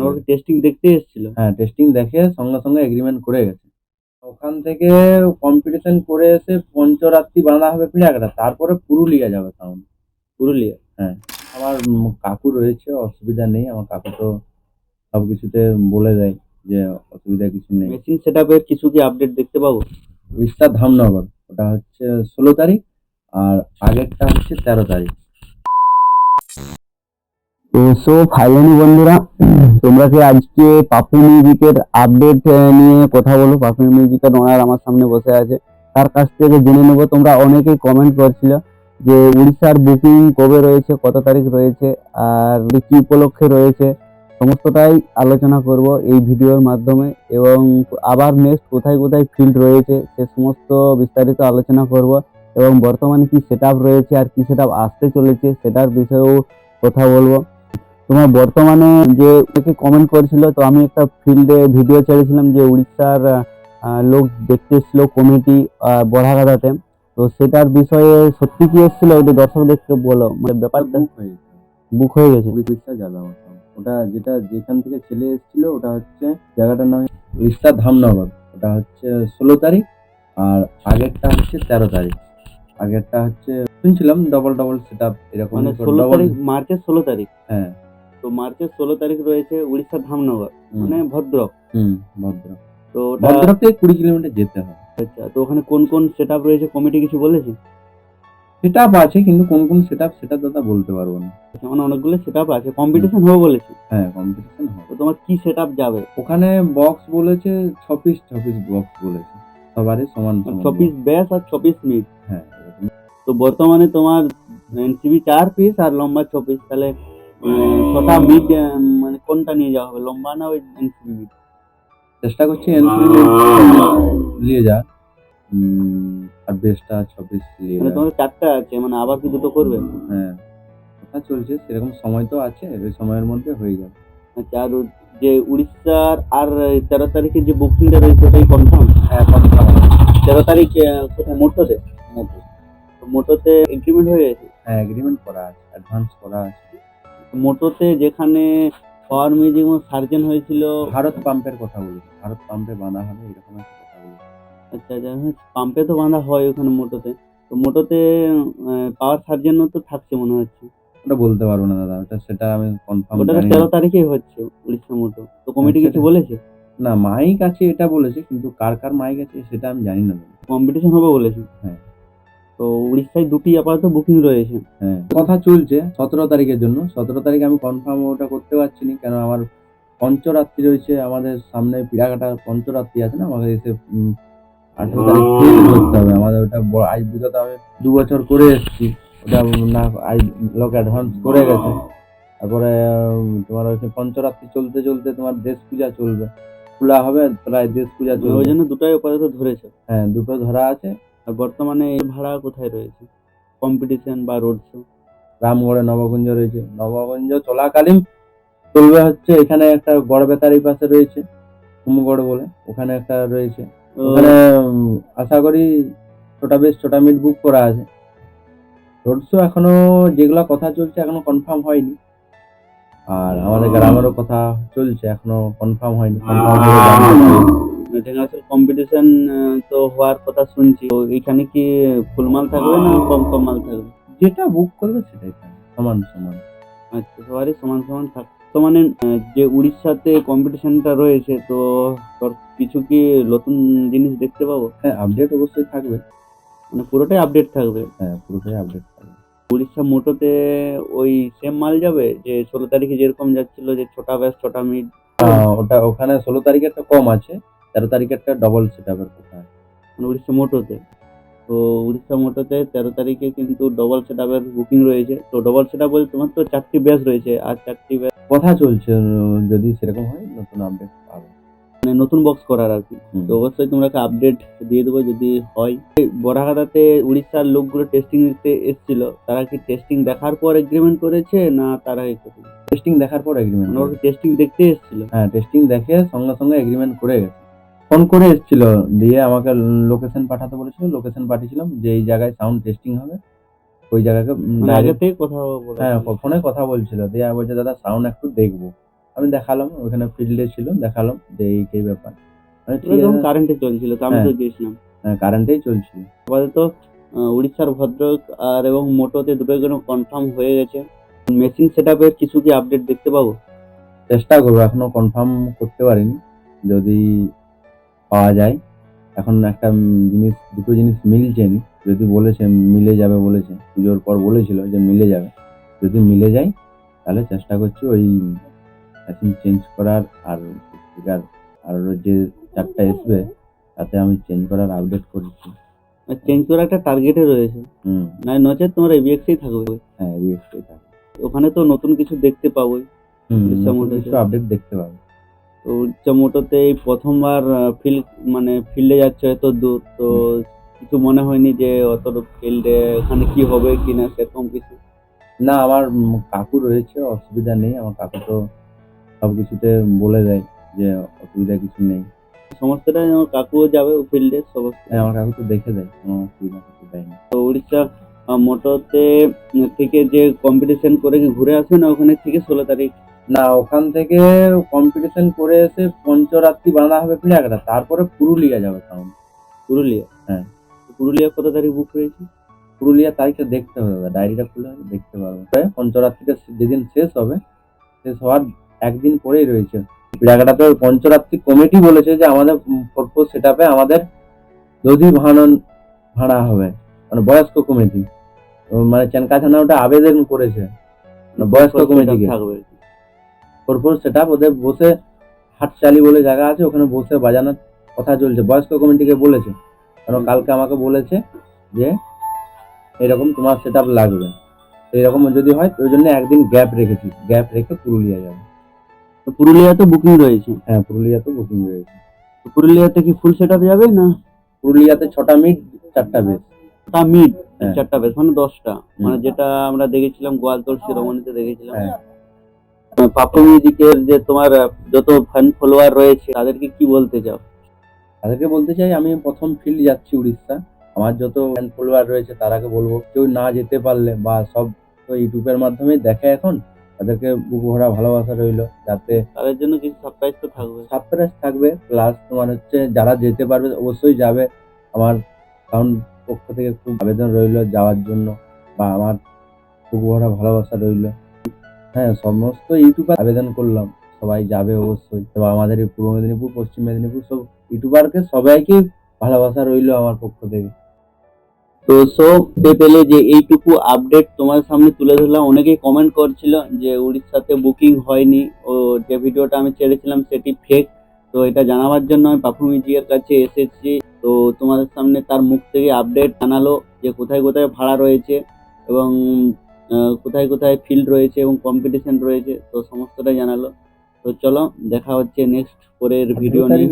মানে। টেস্টিং দেখতে এসেছিল। হ্যাঁ টেস্টিং দেখে সঙ্গে সঙ্গে এগ্রিমেন্ট করে গেছে। ওখান থেকে কম্পিটিশন করে এসে পঞ্চরাত্রি বাঁধা হবে পিড়াকড়া তারপরে পুরুলিয়া যাবে সাউন্ড পুরুলিয়া হ্যাঁ। আমার কাকু রয়েছে অসুবিধা নেই আমার কাকু তো সব কিছুতে বলে দেয় যে অসুবিধা কিছু নেই। মেশিন সেটআপের কিছু কি আপডেট দেখতে পাবো? উড়িষ্যা ধামনগর ওটা হচ্ছে ষোলো তারিখ আর আগেরটা হচ্ছে তেরো তারিখ। তো সো ফাইনালি বন্ধুরা তোমরা কি আজকে পাপু মিউজিকের আপডেট নিয়ে কথা বলো পাপু মিউজিকের ওনার আমার সামনে বসে আছে। তার কাছ থেকে জেনে নেব, তোমরা অনেকেই কমেন্ট করছিল যে উড়িষ্যার বুকিং কবে রয়েছে, কত তারিখ রয়েছে, আর কি উপলক্ষে রয়েছে। সমস্তটাই আলোচনা করব এই ভিডিওর মাধ্যমে। এবং আবার নেক্সট কোথায় কোথায় ফিল্ড রয়েছে, সে সমস্ত বিস্তারিত আলোচনা করব। এবং বর্তমানে কি সেট রয়েছে, আর কি সেট আসতে চলেছে, সেটার বিষয়েও কথা বলব। তোমার বর্তমানে যে অনেকে কমেন্ট করেছিল তো আমি একটা ফিল্ডে ভিডিও ছেড়েছিলাম যে উড়িষ্যার লোক দেখতে এসেছিল কমিটি বড়াঘাটাতে। তো সেটার বিষয়ে সত্যি কি এসেছিল? ওটা দর্শকদেরকে বলো মানে ব্যাপারটা বুক হয়ে গেছে। বুক হয়ে গেছে। উড়িষ্যা যাবে ওটা যেটা যেখান থেকে ছেলে এসেছিল ওটা হচ্ছে জায়গাটার নাম উড়িষ্যা ধামনগর। ওটা হচ্ছে ষোলো তারিখ আর আগেরটা হচ্ছে তেরো তারিখ। আগেরটা হচ্ছে শুনছিলাম ডবল ডবল সেট আপ এরকম মানে ষোলো তারিখ মার্চের ষোলো তারিখ। হ্যাঁ। মার্চের ষোলো তারিখ রয়েছে উড়িষ্যা ধামনগর মানে ভদ্রক। হুম ভদ্র তো ভদ্রক থেকে কুড়ি কিলোমিটার যেতে হবে আচ্ছা তো ওখানে কোন কোন সেট রয়েছে? কমিটি কিছু বলেছে? সেট আছে কিন্তু কোন কোন সেট সেটা দাদা বলতে পারব না। মানে অনেকগুলো সেট আছে। কম্পিটিশন হবে বলেছে? হ্যাঁ কম্পিটিশন হবে। তো তোমার কি সেট যাবে? ওখানে বক্স বলেছে ছ পিস ছ পিস বক্স বলেছে। সবারই সমান ছ পিস ব্যাস আর ছ পিস মিড হ্যাঁ তো বর্তমানে তোমার এনসিবি চার পিস আর লম্বা ছ পিস তাহলে ছটা মিড মানে কোনটা নিয়ে যাওয়া হবে? লম্বা না ওই এনসিবি চেষ্টা করছি এনসিবি নিয়ে যা আর বেস্টটা ছ পিস মানে তোমার চারটা আছে মানে আবার কি দুটো করবে? হ্যাঁ। কথা চলছে সেরকম সময় তো আছে ওই সময়ের মধ্যে হয়ে যাবে। আচ্ছা আর যে উড়িষ্যার আর তেরো তারিখে যে বুকিংটা রয়েছে ওটাই কনফার্ম হ্যাঁ তেরো তারিখ কোথায়? মোটোতে? মোটোতে এগ্রিমেন্ট হয়ে গেছে? হ্যাঁ এগ্রিমেন্ট করা আছে অ্যাডভান্স করা আছে। মোটোতে যেখানে পাওয়ার মিউজিক সার্জেন হয়েছিল ভারত পাম্পের কথা বলেছে ভারত পাম্পে বাঁধা হবে এরকম একটা কথা বলেছে আচ্ছা আচ্ছা হ্যাঁ পাম্পে তো বাঁধা হয় ওখানে মোটোতে। তো মোটোতে পাওয়ার সার্জেনও তো থাকছে মনে হচ্ছে। ওটা বলতে পারব না দাদা ওটা সেটা আমি কনফার্ম ওটা তেরো না। তারিখেই হচ্ছে উড়িষ্যা মোটো। তো কমিটি আচ্ছা, কিছু বলেছে? না মাইক আছে এটা বলেছে কিন্তু কার কার মাইক আছে সেটা আমি জানি না কম্পিটিশন হবে বলেছে? হ্যাঁ। তো উড়িষ্যায় দুটি আপাতত বুকিং রয়েছে। হ্যাঁ। কথা চলছে সতেরো তারিখের জন্য। সতেরো তারিখ আমি কনফার্ম ওটা করতে পারছি না কেন আমার পঞ্চরাত্রি রয়েছে আমাদের সামনে পিড়াঘাটা পঞ্চরাত্রি আছে না আমাদের এসে আঠেরো তারিখ করতে হবে। আমাদের ওটা আজ বিগত আমি দু বছর করে এসেছি। ওটা না আজ লোক অ্যাডভান্স করে গেছে। তারপরে তোমার হচ্ছে পঞ্চরাত্রি চলতে চলতে তোমার দেশ পূজা চলবে। খোলা হবে প্রায় দেশ পূজা চলবে। ওই জন্য দুটোই আপাতত ধরেছে। হ্যাঁ দুটো ধরা আছে। আর বর্তমানে এই ভাড়া কোথায় রয়েছে? কম্পিটিশন বা রোড শো রামগড়ে নবকুঞ্জ রয়েছে। নবকুঞ্জ চলাকালীন চলবে হচ্ছে এখানে একটা গড়বেতারি পাশে রয়েছে কুমগড় বলে। ওখানে একটা রয়েছে। ওখানে আশা করি ছোটা বেশ ছোটা মিট বুক করা আছে। রোড শো এখনও যেগুলো কথা চলছে এখনও কনফার্ম হয়নি। আর আমাদের গ্রামেরও কথা চলছে এখনও কনফার্ম হয়নি। কনফার্ম ইন্টারন্যাশনাল কম্পিটিশন তো হওয়ার কথা শুনছি। তো এখানে কি ফুল মাল থাকবে না কম কম মাল থাকবে? যেটা বুক করবে সেটাই সমান সমান। আচ্ছা সবারই সমান সমান থাকবে তো মানে যে উড়িষ্যাতে কম্পিটিশনটা রয়েছে তো তোর কিছু কি নতুন জিনিস দেখতে পাবো? হ্যাঁ আপডেট অবশ্যই থাকবে। মানে পুরোটাই আপডেট থাকবে? হ্যাঁ পুরোটাই আপডেট থাকবে। উড়িষ্যা মোটোতে ওই সেম মাল যাবে? যে ষোলো তারিখে যেরকম যাচ্ছিল যে ছোটা ব্যাস ছোটা মিড আহ, ওটা ওখানে ষোলো তারিখেরটা কম আছে। তেরো তারিখেরটা ডবল সেট আপের কথা মানে উড়িষ্যা মোটোতে। তো উড়িষ্যা মোটোতে তেরো তারিখে কিন্তু ডবল সেট আপের বুকিং রয়েছে। তো ডবল সেট আপ বলতে তোমার তো চারটি ব্যাস রয়েছে। আর চারটি ব্যাস কথা চলছে যদি সেরকম হয় নতুন আপডেট পাবে। মানে নতুন বক্স করার আর কি। তো অবশ্যই তোমরা একটা আপডেট দিয়ে দেবো যদি হয়। এই বড়াঘাটাতে উড়িষ্যার লোকগুলো টেস্টিং দিতে এসেছিল। তারা কি টেস্টিং দেখার পর এগ্রিমেন্ট করেছে না তারা টেস্টিং দেখার পর এগ্রিমেন্ট মানে টেস্টিং দেখতে এসেছিল। হ্যাঁ টেস্টিং দেখে সঙ্গে সঙ্গে এগ্রিমেন্ট করে গেছে। ফোন করে এসেছিল দিয়ে আমাকে লোকেশন পাঠাতে বলেছিল লোকেশন পাঠিয়েছিলাম যে এই জায়গায় সাউন্ড টেস্টিং হবে। ওই জায়গাকে মানে আগে থেকে কথা বলে হ্যাঁ ফোনে কথা বলছিল দিয়ে আমি বলছে দাদা সাউন্ড একটু দেখব। আমি দেখালাম ওখানে ফিল্ডে ছিল দেখালাম যে এই এই ব্যাপার। কারেন্টে চলছিল তো আমি তো গিয়েছিলাম। কারেন্টেই চলছিল। আপাতত উড়িষ্যার ভদ্রক আর এবং মোটোতে দুটোই কোনো কনফার্ম হয়ে গেছে। মেশিন সেট আপের কিছু কি আপডেট দেখতে পাবো? চেষ্টা করব এখনও কনফার্ম করতে পারিনি। যদি পাওয়া যায়। এখন একটা জিনিস দুটো জিনিস মিলছে নি। যদি বলেছে মিলে যাবে বলেছে পুজোর পর বলেছিল যে মিলে যাবে। যদি মিলে যায় তাহলে চেষ্টা করছি ওই মেশিন চেঞ্জ করার আর স্পিকার আর যে চারটা আসবে তাতে আমি চেঞ্জ করার আপডেট করছি। চেঞ্জ করার একটা টার্গেটে রয়েছে। হুম। না নচেত তোমার এবিএক্সই থাকবে। হ্যাঁ রিএক্সটাই থাকবে। ওখানে তো নতুন কিছু দেখতে পাবোই। কিছু আপডেট দেখতে পাবে। তো উড়িষ্যা মোটোতে এই প্রথমবার ফিল্ড মানে ফিল্ডে যাচ্ছে এত দূর তো কিছু মনে হয়নি যে অত ফিল্ডে ওখানে কি হবে কি না সেরকম কিছু। না আমার কাকু রয়েছে অসুবিধা নেই আমার কাকু তো সব কিছুতে বলে দেয় যে অসুবিধা কিছু নেই। সমস্তটাই আমার কাকুও যাবে ফিল্ডে সমস্ত হ্যাঁ, আমার কাকু তো দেখে দেয় কোনো অসুবিধা কিছু দেয় না। তো উড়িষ্যা আহ, মোটরতে থেকে যে কম্পিটিশন করে কি ঘুরে আসে না ওখানে থেকে ষোলো তারিখ? না ওখান থেকে কম্পিটিশন করে এসে পঞ্চরাত্রি বাঁধা হবে প্লেয়ারটা তারপরে পুরুলিয়া যাবে সাউন্ড পুরুলিয়া? হ্যাঁ। পুরুলিয়া কত তারিখ বুক হয়েছে? পুরুলিয়া তারিখটা দেখতে হবে ডায়েরিটা খুলে দেখতে পারব। পঞ্চরাত্রিটা যেদিন শেষ হবে শেষ হওয়ার একদিন পরেই রয়েছে। জায়গাটাতে পঞ্চরাত্রি কমিটি বলেছে যে আমাদের পরপর সেট আমাদের দধি ভাড়ন ভাড়া হবে মানে বয়স্ক কমিটি মানে চেনকা থানা ওটা আবেদন করেছে মানে বয়স্ক কমিটিকে থাকবে। পরপর সেটা ওদের বসে হাটচালি বলে জায়গা আছে ওখানে বসে বাজানোর কথা চলছে। বয়স্ক কমিটিকে বলেছে কারণ কালকে আমাকে বলেছে যে এরকম তোমার সেট লাগবে। এরকম যদি হয় তো ওই জন্য একদিন গ্যাপ রেখেছি। গ্যাপ রেখে পুরুলিয়া যাবে। তো পুরুলিয়াতে বুকিং রয়েছে? হ্যাঁ পুরুলিয়াতে বুকিং রয়েছে। পুরুলিয়াতে কি ফুল সেট যাবে না? পুরুলিয়াতে ছটা মিড চারটা বেস ছটা মিড হ্যাঁ। চারটা বেশ মানে দশটা। মানে যেটা আমরা দেখেছিলাম গোয়ালতোড় শিরোমণিতে দেখেছিলাম। হ্যাঁ। পাপু মিউজিকের যে তোমার যত ফ্যান ফলোয়ার রয়েছে তাদেরকে কি বলতে চাও? তাদেরকে বলতে চাই আমি প্রথম ফিল্ড যাচ্ছি উড়িষ্যা। আমার যত ফ্যান ফলোয়ার রয়েছে তারাকে বলব কেউ না যেতে পারলে বা সব তো ইউটিউবের মাধ্যমে দেখে এখন তাদেরকে বুক ভরা ভালোবাসা রইল যাতে তাদের জন্য কিছু সারপ্রাইজ তো থাকবে। সারপ্রাইজ থাকবে প্লাস তোমার হচ্ছে যারা যেতে পারবে অবশ্যই যাবে। আমার কারণ পক্ষ থেকে খুব আবেদন রইল যাওয়ার জন্য বা আমার বুক ভরা ভালোবাসা রইল। হ্যাঁ সমস্ত ইউটিউবার আবেদন করলাম। সবাই যাবে অবশ্যই। তো আমাদের এই পূর্ব মেদিনীপুর, পশ্চিম মেদিনীপুর সব ইউটিউবারকে সবাইকে ভালোবাসা রইল আমার পক্ষ থেকে। তো সো পেলে যে এইটুকু আপডেট তোমার সামনে তুলে ধরলাম। অনেকেই কমেন্ট করছিল যে উড়িষ্যাতে বুকিং হয়নি। ও, যে ভিডিওটা আমি ছেড়েছিলাম সেটি ফেক তো এটা জানাবার জন্য আমি পাপু কাছে এসেছি। তো তোমাদের সামনে তার মুখ থেকে আপডেট জানালো যে কোথায় কোথায় ভাড়া রয়েছে এবং কোথায় কোথায় ফিল্ড রয়েছে এবং কম্পিটিশন রয়েছে, তো সমস্তটাই জানালো। তো চলো, দেখা হচ্ছে নেক্সট পরের ভিডিও নিয়ে।